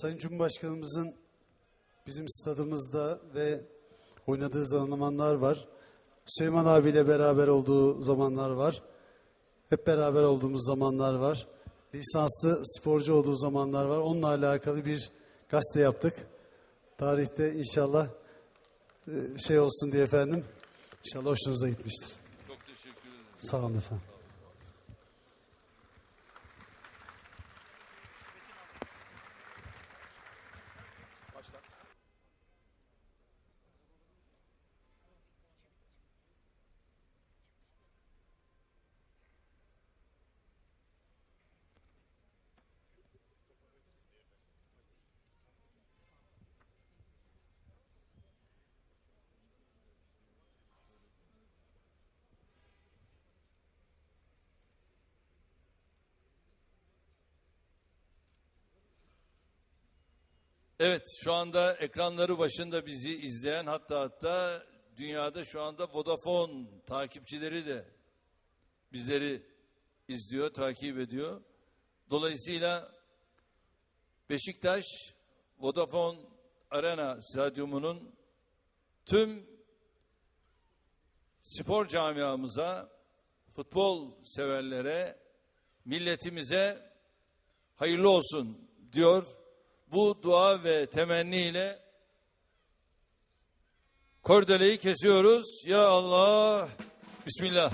Sayın Cumhurbaşkanımızın bizim stadımızda ve oynadığı zamanlar var. Süleyman abiyle beraber olduğu zamanlar var. Hep beraber olduğumuz zamanlar var. Lisanslı sporcu olduğu zamanlar var. Onunla alakalı bir gazete yaptık. Tarihte inşallah e, şey olsun diye efendim. İnşallah hoşunuza gitmiştir. Çok teşekkür ederim. Sağ olun efendim. Evet şu anda ekranları başında bizi izleyen hatta hatta dünyada şu anda Vodafone takipçileri de bizleri izliyor, takip ediyor. Dolayısıyla Beşiktaş Vodafone Arena Stadyumu'nun tüm spor camiamıza, futbol severlere, milletimize hayırlı olsun diyor. Bu dua ve temenniyle kordeleyi kesiyoruz. Ya Allah. Bismillah.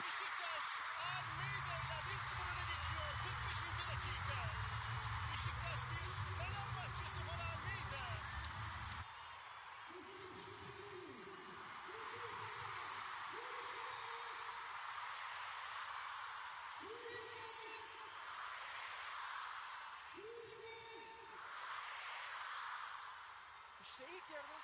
Beşiktaş Almeida ile 1-0 Steht ihr das?